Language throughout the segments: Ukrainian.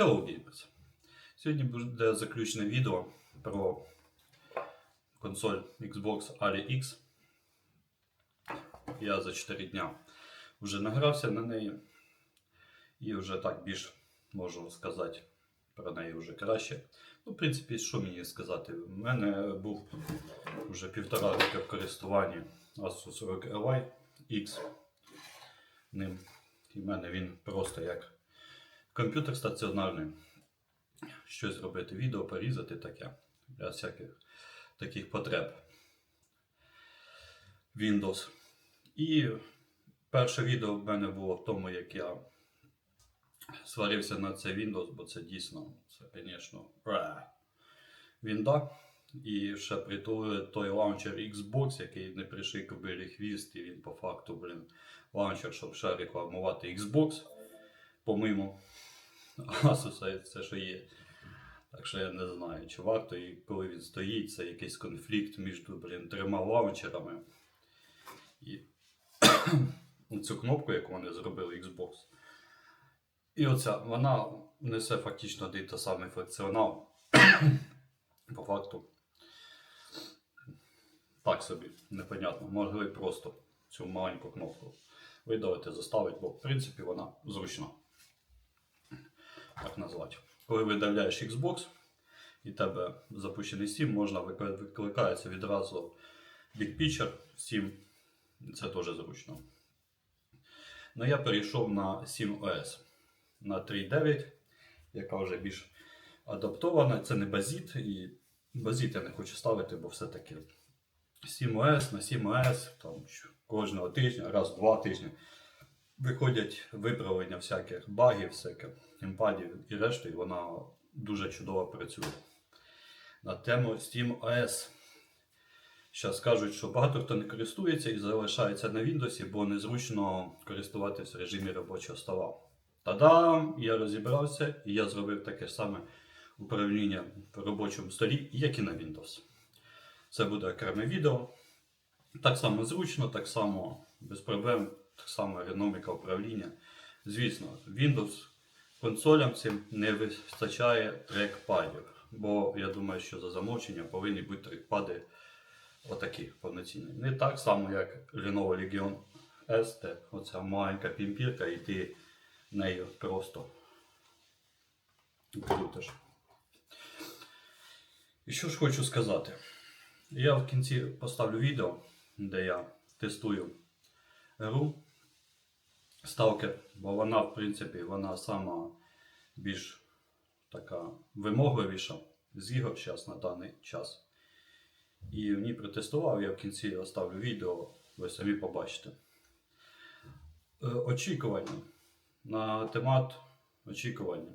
Hello Gamers! Сьогодні буде заключне відео про консоль Xbox Ali X. Я за 4 дня вже награвся на неї і вже так більш можу сказати про неї вже краще. Ну, в принципі, що мені сказати? У мене був вже півтора роки в користуванні Asus ROG Ally X. Ним. І в мене він просто як комп'ютер стаціонарний. Щось робити, відео порізати таке. Для всяких таких потреб. Windows. І перше відео в мене було в тому, як я сварився на це Windows, бо це дійсно, це, звісно, Вінда. І ще притулили той лаунчер Xbox, який не прийшли кобилі хвіст, і він по факту, блін, лаунчер, щоб ще рекламувати Xbox. По-моєму, Asus це що є. Так що я не знаю, чи варто і коли він стоїть, це якийсь конфлікт між блін, трьома лаунчерами. І цю кнопку, яку вони зробили Xbox. І оця, вона несе фактично один та самий функціонал. По факту. Так собі, непонятно. Могли просто цю маленьку кнопку видалити, заставити, бо в принципі вона зручна. Так назвати. Коли видаляєш Xbox і тебе запущений Steam, можна викликається відразу Big Picture Steam. Це теж зручно. Ну я перейшов на 7OS на 3.9, яка вже більш адаптована. Це не базіт, і базіт я не хочу ставити, бо все-таки 7OS на 7OS там, кожного тижня, раз в два тижні виходять виправлення всяких багів, всяких імпадів і решту, і вона дуже чудово працює. На тему SteamOS. Зараз кажуть, що багато хто не користується і залишається на Windows, бо незручно користуватися в режимі робочого стола. Та-дам! Я розібрався і я зробив таке саме управління в робочому столі, як і на Windows. Це буде окреме відео. Так само зручно, так само без проблем, так само ергономіка управління. Звісно, Windows консолям цим не вистачає трекпадів, бо я думаю, що за замовчення повинні бути трекпади отакі повноцінні. Не так само, як Lenovo Legion S, оця маленька пімпірка, і ти нею просто крутиш. І що ж хочу сказати. Я в кінці поставлю відео, де я тестую гру Stalker, бо вона, в принципі, вона сама більш така вимогливіша з ігор зараз на даний час. І в ній протестував, я в кінці оставлю відео, ви самі побачите. Е, Очікування на темат очікування.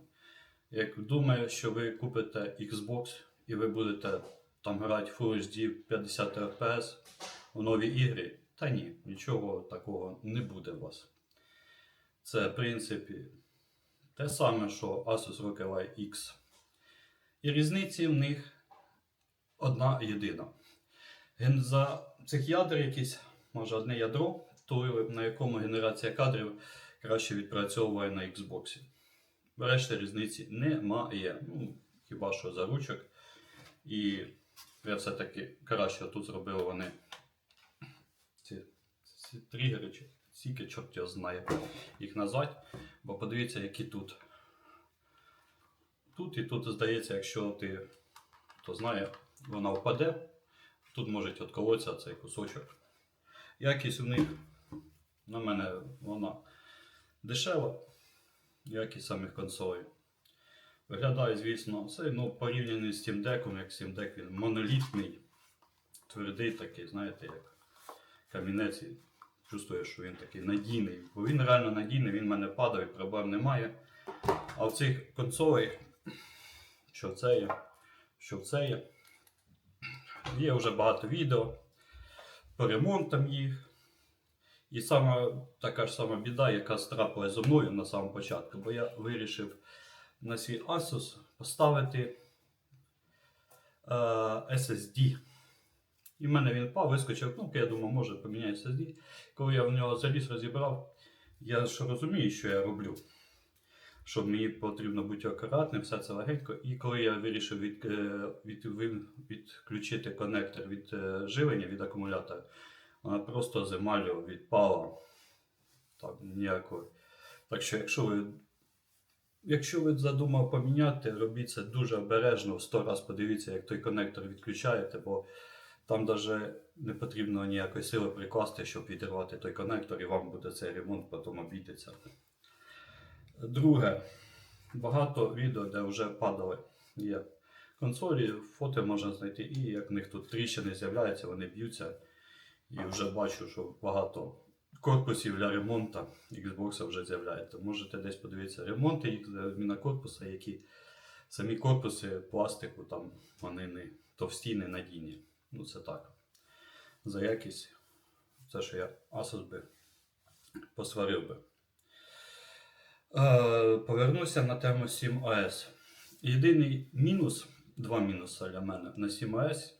Як думаю, що ви купите Xbox і ви будете там грати Full HD 50 FPS у нові ігри, та ні, нічого такого не буде у вас. Це, в принципі, те саме, що Asus ROG X. І різниці в них одна єдина. За цих ядер якісь, може одне ядро, то на якому генерація кадрів краще відпрацьовує на Xbox. Решти різниці немає. Ну, хіба що за ручок. І я все-таки краще тут зробили вони ці, ці тригери, стільки, чорт його знає їх назвати. Бо подивіться, які тут. Тут і тут, здається, якщо ти хто знає, вона впаде, тут може відколотися цей кусочок. Якість у них, на мене, вона дешева, якість самих консолей. Виглядає, звісно, це ну, порівняно з Steam Deck, як Steam Deck він монолітний, твердий такий, знаєте, як камінець. Чувствую, що він такий надійний. Бо він реально надійний, він в мене падає, проблем немає. А в цих консолей, що це є, що це є, є вже багато відео по ремонтам їх. І саме така ж сама біда, яка страпилась зі мною на самому початку, бо я вирішив на свій Asus поставити е, SSD. І в мене він впав, вискочив кнопка, я думав, може поміняю SSD. Коли я в нього заліз, розібрав, я ж розумію, що я роблю. що мені потрібно бути акуратним, все це легенько. І коли я вирішив від, е, від, відключити коннектор від е, живлення від акумулятора, вона просто з емалю відпала. Так, ніякої. Так що, якщо ви, якщо ви задумав поміняти, робіть це дуже обережно, в 100 раз подивіться, як той коннектор відключаєте, бо там навіть не потрібно ніякої сили прикласти, щоб відірвати той коннектор, і вам буде цей ремонт потім обійдеться. Друге, багато відео, де вже падали є консолі, фото можна знайти, і як в них тут тріщини з'являються, вони б'ються. І вже бачу, що багато корпусів для ремонту Xbox вже з'являється. Можете десь подивитися ремонти їх зміна корпуса, які самі корпуси пластику, там вони не товсті, не надійні. Ну це так. За якість. Це що я Asus би посварив би. Е, повернуся на тему 7OS. Єдиний мінус, два мінуси для мене на 7OS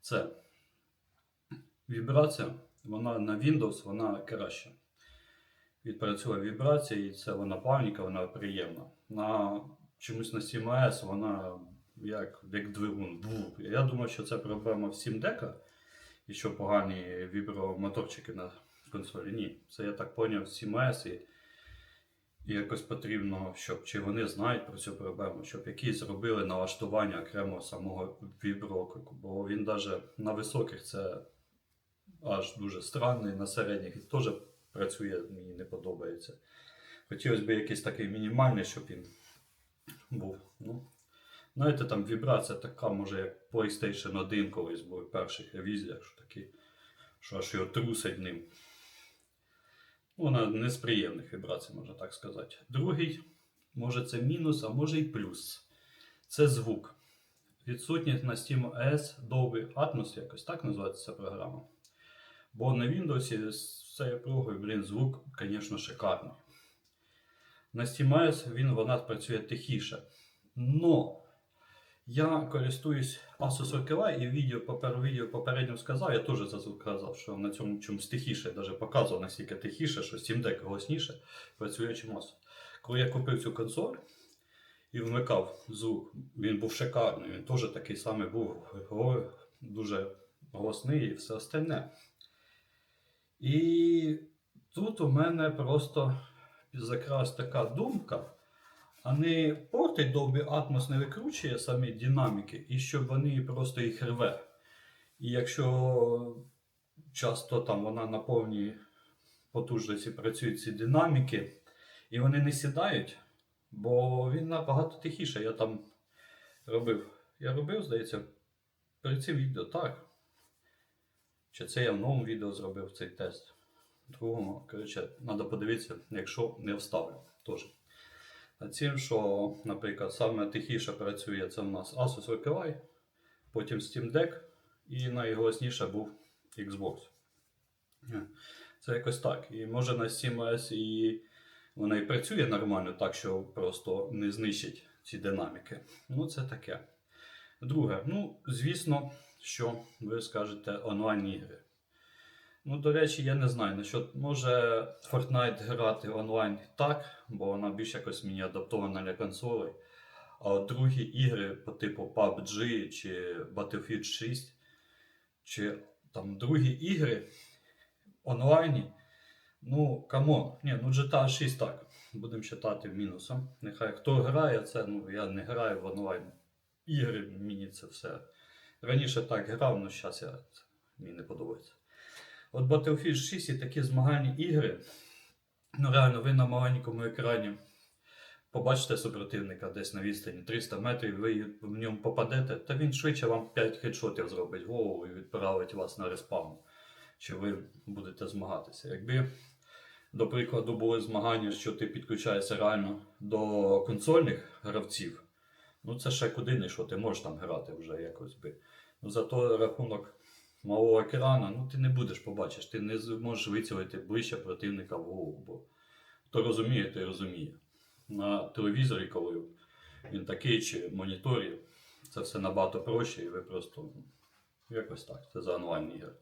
це вібрація. Вона на Windows вона краща. Відпрацює вібрація, і це вона плавненька, вона приємна. На чомусь на 7OS вона як, як двигун. Бу. Я думаю, що це проблема в 7 дека і що погані вібромоторчики на консолі. Ні, це я так поняв 7OS і і якось потрібно, щоб чи вони знають про цю проблему, щоб якісь зробили налаштування окремо самого віброклику. Бо він навіть на високих це аж дуже странний, на середніх теж працює, мені не подобається. Хотілося б якийсь такий мінімальний, щоб він був. Ну, знаєте, там вібрація така, може, як PlayStation 1 колись був в перших ревізіях, що такі, що аж його трусить ним. Вона не з приємних вібрацій, можна так сказати. Другий, може це мінус, а може і плюс. Це звук. Відсутність на Steam OS Dolby Atmos, якось так називається ця програма. Бо на Windows з цією прогою, блін, звук, звісно, шикарний. На SteamOS він вона працює тихіше. Но я користуюсь Asus ROG і відео, попер, відео попередньо сказав, я теж за казав, що на цьому чомусь тихіше, навіть показував наскільки тихіше, що Steam Deck голосніше працює Asus. Коли я купив цю консоль і вмикав звук, він був шикарний, він теж такий самий був дуже голосний і все остальне. І тут у мене просто закралась така думка, не портить Dolby Atmos не викручує самі динаміки, і щоб вони просто їх рве. І якщо часто там вона на повній потужності працюють ці динаміки, і вони не сідають, бо він набагато тихіше. Я там робив. Я робив, здається, перед цим відео так. Чи це я в новому відео зробив цей тест? Другому, коротше, треба подивитися, якщо не вставлю теж. Цим, що, наприклад, саме тихіше працює це в нас Asus ROG потім Steam Deck і найголосніше був Xbox. Е, Це якось так. І може на SteamOS і вона і працює нормально, так що просто не знищить ці динаміки. Ну, це таке. Друге, ну, звісно, що ви скажете онлайн-ігри. Ну, до речі, я не знаю, насчет, може Fortnite грати онлайн так, бо вона більш якось мені адаптована для консолей. А от другі ігри по типу PUBG чи Battlefield 6, чи там другі ігри онлайні. Ну, камон, ні, ну GTA 6 так. Будемо вважати мінусом. Нехай хто грає це, ну я не граю в онлайн ігри, мені це все. Раніше так грав, але зараз я, мені не подобається. От Battlefield 6 і такі змагальні ігри. Ну реально, ви на маленькому екрані побачите супротивника десь на відстані 300 метрів, ви в ньому попадете, та він швидше вам 5 хедшотів зробить голову і відправить вас на респаун. Чи ви будете змагатися. Якби, до прикладу, були змагання, що ти підключаєшся реально до консольних гравців, ну це ще куди не що ти можеш там грати вже якось би. Ну зато рахунок малого екрана, ну ти не будеш побачиш, ти не зможеш вицілити ближче противника в голову. Бо хто розуміє, той розуміє. На телевізорі, коли він такий чи моніторі, це все набагато проще, і ви просто ну, якось так. Це за онлайн ігри.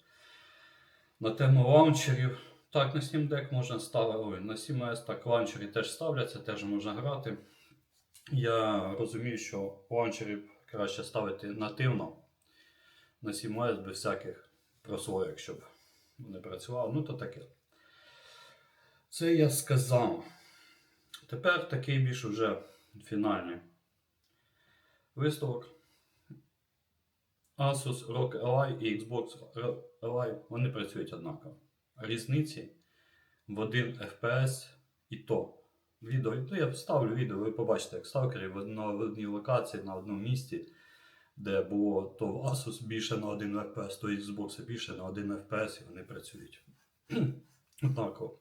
На тему лаунчерів Так, на Steam Deck можна ставити. На SteamOS так ланчері теж ставляться, теж можна грати. Я розумію, що ланчері краще ставити нативно на SteamOS без всяких прослоєк, щоб вони працювали. Ну, то таке. Це я сказав. Тепер такий більш уже фінальний висновок. Asus ROG Ally і Xbox Ally вони працюють однаково. Різниці в 1 FPS і то. Відео, ну я ставлю відео, ви побачите, як сталкери в одній локації на одному місці, де було то в Asus більше на 1 FPS, то Xbox більше на 1 FPS і вони працюють. Однаково.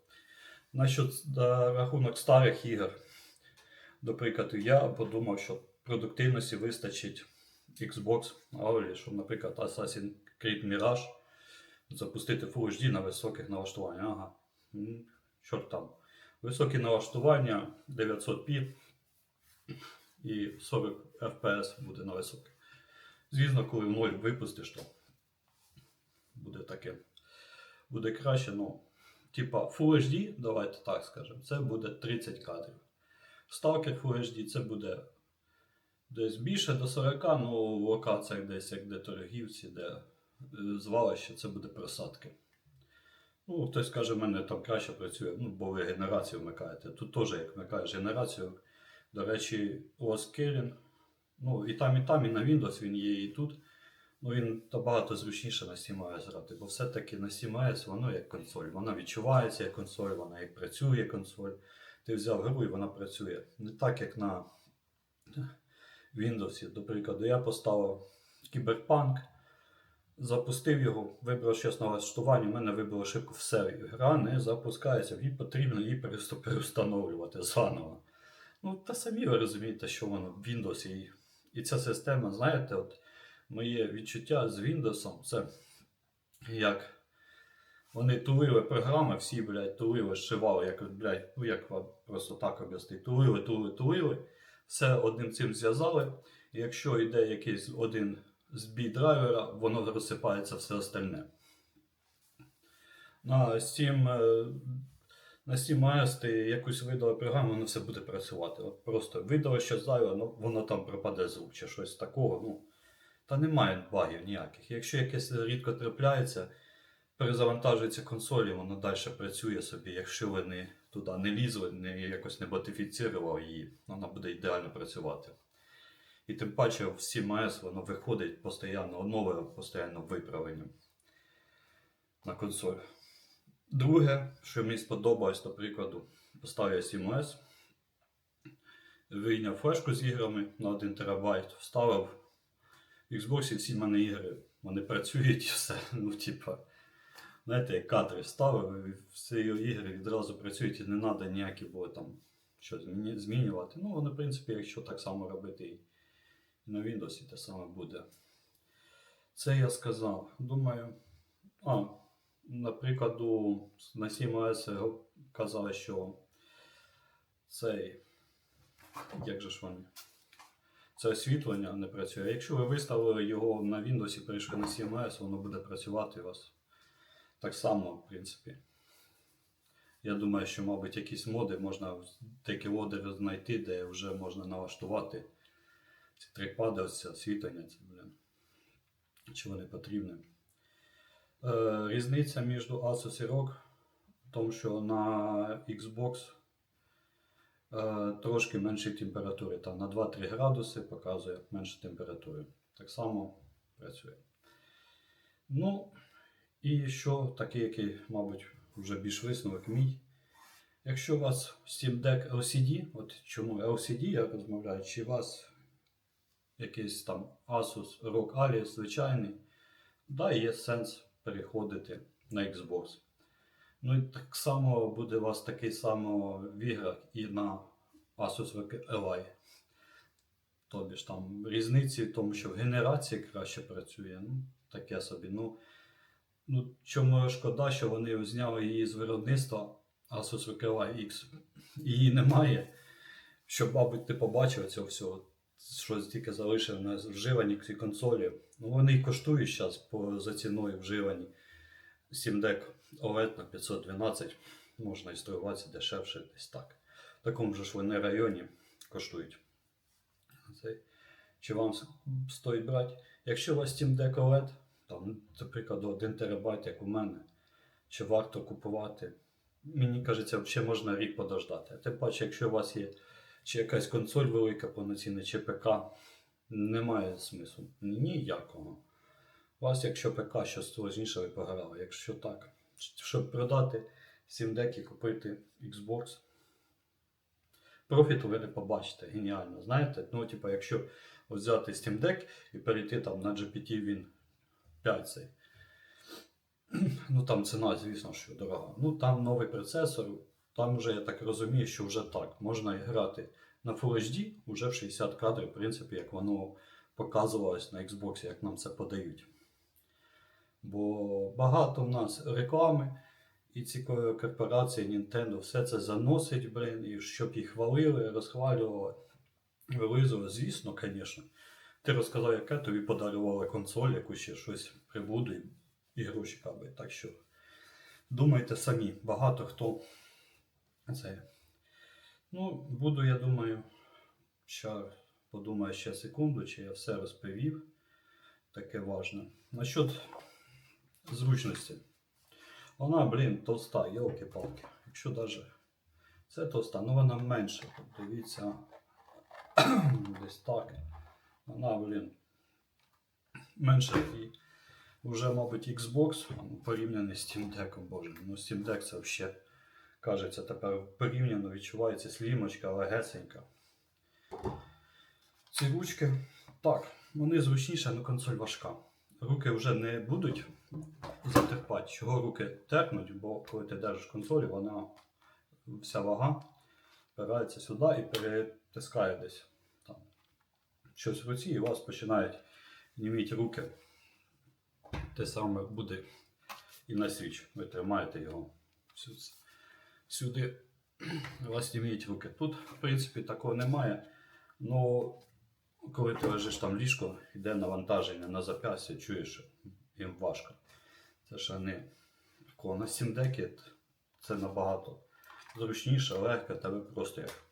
Насчет за рахунок старих ігор, до прикладу, я подумав, що продуктивності вистачить Xbox Auli, щоб, наприклад, Assassin's Creed Mirage запустити Full HD на високих налаштуваннях. Ага. Чорт там. Високі налаштування 900p і 40 FPS буде на високих. Звісно, коли в 0 випустиш, то буде таке. Буде краще, ну. Типа Full HD, давайте так скажемо, це буде 30 кадрів. Stalker Full HD це буде десь більше до 40, ну в локаціях десь як де торгівці, де е, звалище, це буде просадки. Ну, хтось каже, в мене там краще працює, ну, бо ви генерацію вмикаєте. Тут теж, як вмикаєш генерацію, до речі, Оскелін, ну і там, і там, і на Windows він є, і тут. Ну, він набагато зручніше на SteamOS грати, бо все-таки на SteamOS воно як консоль. Вона відчувається як консоль, вона як працює консоль. Ти взяв гру і вона працює. Не так, як на Windows. До прикладу, я поставив Кіберпанк, запустив його, вибрав щось налаштування, у мене вибило ошибку все. Гра не запускається, їй потрібно її переустановлювати заново. Ну, та самі ви розумієте, що воно в Windows і, і ця система, знаєте, от моє відчуття з Windows це як вони тулили програми, всі, блядь, тулили, зшивали, як, блядь, ну як просто так об'яснити. Тулили, тулили, тулили, все одним цим зв'язали. І якщо йде якийсь один збій драйвера, воно розсипається все остальне. На Steam, е, на SteamOS ти якусь видали програму, воно все буде працювати. От просто видали щось зайве, ну, воно там пропаде звук чи щось такого. Ну, та немає багів ніяких. Якщо якесь рідко трапляється, перезавантажується консоль, і воно далі працює собі. Якщо ви не туди не лізли, не якось не ботифіцірував її, вона буде ідеально працювати. І тим паче в CMS воно виходить постійно, нове постійно виправлення на консоль. Друге, що мені сподобалось, до прикладу, поставив я CMS, вийняв флешку з іграми на 1 терабайт, вставив Xbox і всі в мене ігри, вони працюють і все. Ну, типа, знаєте, як кадри ставив, і всі ігри відразу працюють і не треба ніякі було там щось змінювати. Ну, вони, в принципі, якщо так само робити і на Windows те саме буде. Це я сказав. Думаю. А, наприклад, на CMOS казали, що цей. Як же ж вони? Це освітлення не працює. Якщо ви виставили його на Windows і перейшли на CMS, воно буде працювати у вас так само, в принципі. Я думаю, що, мабуть, якісь моди можна такі моди знайти, де вже можна налаштувати ці трекпади, ось це освітлення, це, блін. Чи вони потрібні. Е, різниця між Asus і ROG в тому, що на Xbox е, трошки менші температури. Там на 2-3 градуси показує менше температури. Так само працює. Ну, і що такий, який, мабуть, вже більш висновок мій. Якщо у вас Steam Deck LCD, от чому LCD я розмовляю, чи у вас якийсь там Asus ROG Ally звичайний, да, є сенс переходити на Xbox. Ну і так само буде у вас такий само в іграх і на Asus ROG Ally. Тобі ж там різниці в тому, що в генерації краще працює. Ну, таке собі. Ну, ну чому шкода, що вони зняли її з виробництва Asus Ally X. Її немає. Щоб, мабуть, ти побачив цього всього що тільки залишили на вживані ці консолі. Ну, вони і коштують зараз за ціною вживані Steam Deck OLED на 512 можна інструюватися дешевше десь так. В такому ж вони районі коштують. Цей. Чи вам стоїть брати? Якщо у вас Steam Deck OLED, там, наприклад, 1 терабайт, як у мене, чи варто купувати? Мені кажеться, взагалі можна рік подождати. Тим паче, якщо у вас є чи якась консоль велика повноцінна, чи ПК, немає смислу. Ніякого. У вас, якщо ПК щось сложніше, ви пограли. Якщо так, щоб продати Steam Deck і купити Xbox, профіту ви не побачите. Геніально. Знаєте, ну, типу, якщо взяти Steam Deck і перейти там на GPT він 5 цей. Ну там ціна, звісно, що дорога. Ну там новий процесор, там вже, я так розумію, що вже так. Можна грати на Full HD вже в 60 кадрів, в принципі, як воно показувалось на Xbox, як нам це подають. Бо багато в нас реклами, і ці корпорації Nintendo все це заносить, блин, і щоб їх хвалили, розхвалювали, вилизували. Звісно, звісно. Ти розказав, яке тобі подарували консоль, яку ще щось прибуду і, гроші кабить. Так що думайте самі, багато хто це. Ну, буду, я думаю, ще подумаю ще секунду, чи я все розповів. Таке важне. Насчет зручності. Вона, блін, товста, йолки-палки. Якщо навіть це товста, ну вона менша. Дивіться, десь так. Вона, блін, менша і вже, мабуть, Xbox порівняний з Steam Deck, боже. Ну, Steam Deck це взагалі, кажеться, тепер порівняно відчувається слімочка, легесенька. Ці ручки, так, вони зручніші, але консоль важка. Руки вже не будуть затерпати, чого руки терпнуть, бо коли ти держиш консоль, вона вся вага впирається сюди і перетискає десь там щось в руці, і у вас починають німіти руки. Те саме буде і на свіч. Ви тримаєте його сюди, вас руки. Тут, в принципі, такого немає. Ну, коли ти лежиш там ліжко, йде навантаження на зап'ястя, чуєш, їм важко. Це ще не такого. На сімдекі це набагато зручніше, легко, тебе просто як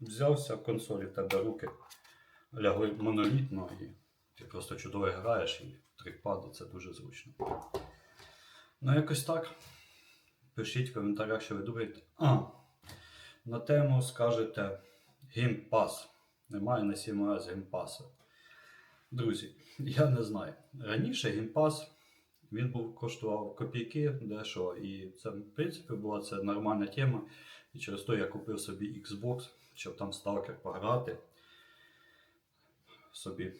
взявся в консолі, в тебе руки лягли монолітно і ти просто чудово граєш і трикпади це дуже зручно. Ну, якось так. Пишіть в коментарях, що ви думаєте. А, на тему скажете геймпас. Немає на 7 раз геймпасу. Друзі, я не знаю. Раніше геймпас він був коштував копійки дешево, і це, в принципі, була це нормальна тема. І через то я купив собі Xbox, щоб там сталкер пограти. Собі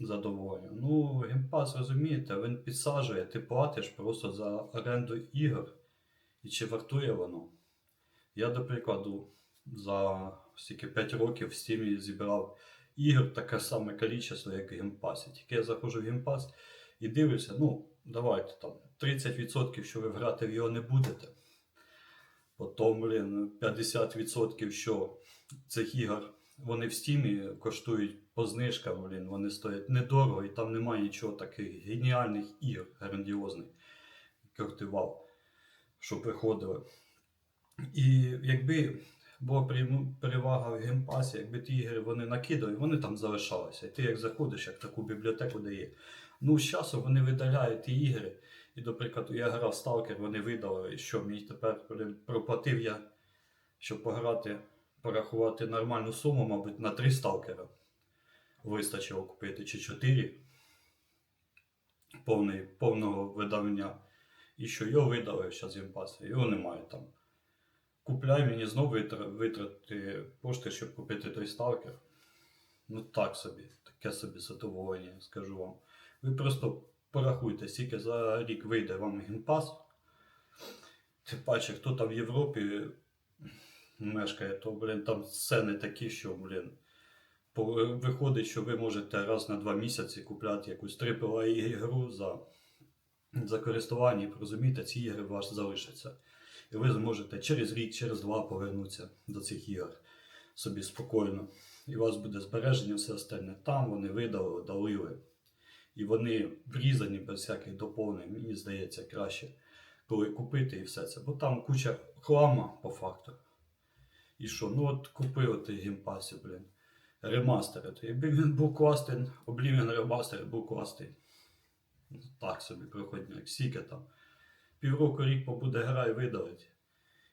задоволення. Ну, геймпас, розумієте, він підсаджує, ти платиш просто за оренду ігор. І чи вартує воно? Я, до прикладу, за стільки 5 років в Steam зібрав ігор таке саме кількість, як в геймпасі. Тільки я заходжу в геймпас і дивлюся, ну, давайте там 30%, що ви грати в його не будете. Потім, блін, 50%, що цих ігор вони в стімі коштують по знижкам, блін, вони стоять недорого, і там немає нічого таких геніальних ігор, грандіозних, як ти вау, що приходили. І якби була перевага в геймпасі, якби ті ігри вони накидали, вони там залишалися. І ти як заходиш, як таку бібліотеку дає. Ну, з часом вони видаляють ті ігри. І, до прикладу, я грав Stalker, вони видали, що мені тепер проплатив я, щоб пограти, порахувати нормальну суму, мабуть, на три сталкера. Вистачило купити чи чотири повного видавання. І що його видали зараз геймпаси, його немає там. Купляй мені знову витр- витрати кошти, щоб купити той сталкер. Ну так собі, таке собі задоволення, скажу вам. Ви просто порахуйте, скільки за рік вийде вам геймпас. Тим паче, хто там в Європі мешкає, то, блін, там ціни такі, що, блін, виходить, що ви можете раз на два місяці купляти якусь AAA ігру за, за користування, і розумієте, ці ігри у вас залишаться. І ви зможете через рік, через два повернутися до цих ігор собі спокійно. І у вас буде збереження все остальне. Там вони видали, долили. І вони врізані без всяких доповнень. Мені здається, краще коли купити і все це. Бо там куча хлама по факту. І що? Ну от купив ти геймпасі, блін. Ремастери. Якби він був класний, Oblivion ремастер був класний. Так собі проходняк. Скільки там. Півроку рік побуде гра і видалить.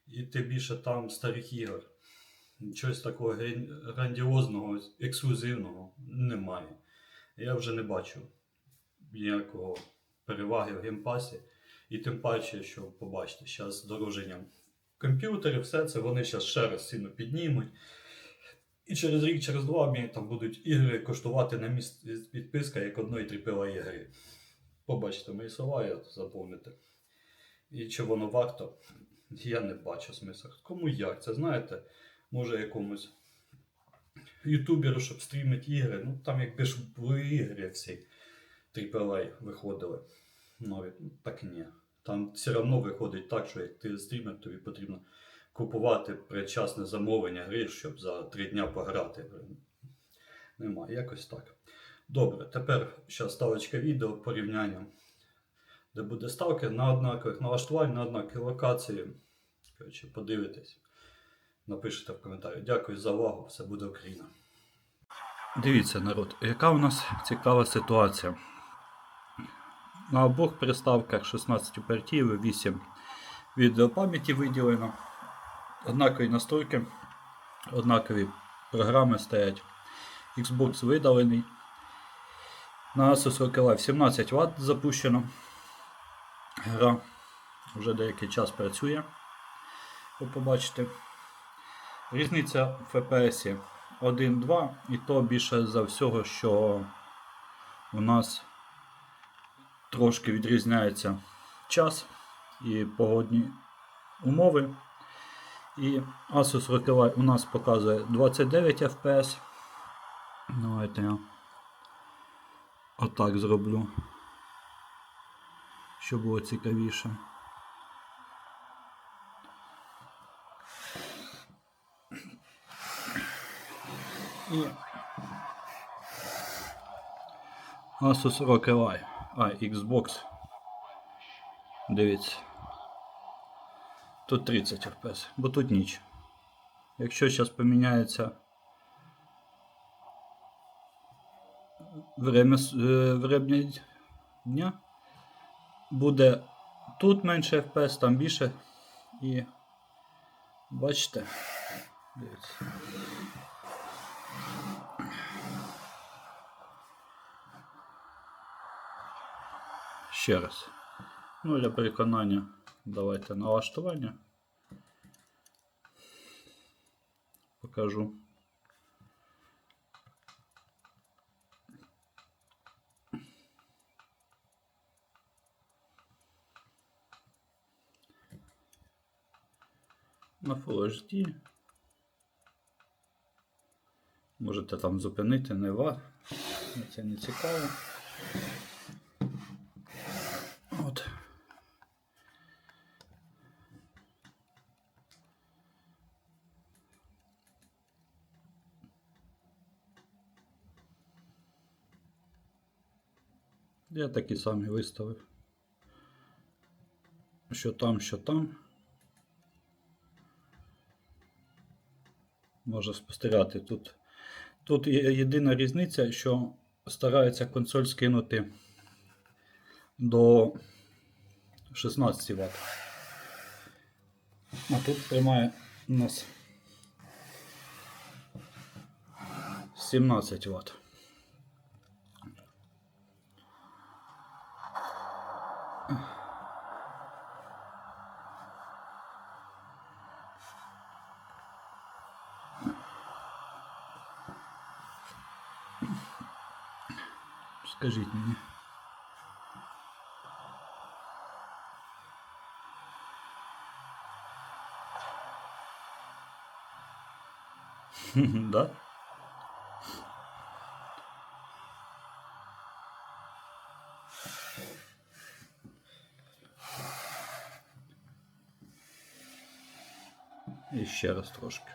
І ти більше там старих ігор. Чогось такого грандіозного, ексклюзивного немає. Я вже не бачу ніякого переваги в геймпасі. І тим паче, що побачите, зараз з дороженням комп'ютерів, все це вони зараз ще раз сильно піднімуть. І через рік, через два мені там будуть ігри коштувати на місці підписка як одної AAA ігри. Побачите мої слова, я заповните. І чи воно варто, я не бачу смисла. Кому як? Це знаєте, може якомусь ютуберу, щоб стрімити ігри. Ну там якби ж були ігри всі AAA виходили. Нові. Ну, так ні. Там все одно виходить так, що як ти стрімер, тобі потрібно купувати предчасне замовлення гри, щоб за три дня пограти. Немає, якось так. Добре, тепер ще ставочка відео порівняння, де буде ставки на однакових налаштувань, на однаковій локації. Коротше, подивитесь, напишите в коментарі. Дякую за увагу, все буде Україна. Дивіться, народ, яка у нас цікава ситуація. На обох приставках 16 оперативів, 8 відеопам'яті виділено. Однакові настройки, однакові програми стоять. Xbox видалений. На Asus ROG Live 17 Вт запущено. Гра вже деякий час працює. Ви побачите. Різниця в FPS 1-2, і то більше за всього, що у нас трошки відрізняється час і погодні умови. І Asus ROG Ally у нас показує 29 FPS. Давайте я отак зроблю, щоб було цікавіше. І Asus ROG Ally. А, Xbox. Дивіться. Тут 30 FPS, бо тут ніч. Якщо зараз поміняється время, е, время дня, буде тут менше FPS, там більше. І бачите, дивіться. Ще раз. Ну, для переконання давайте налаштування. Покажу. На Full HD. Можете там зупинити, не ва. Це не цікаво. От. Я такі самі виставив. Що там, що там. Можна спостерігати тут. Тут єдина різниця, що старається консоль скинути до 16 Вт. А тут приймає у нас 17 Вт. Скажіть мені. Да? І ще раз трошки.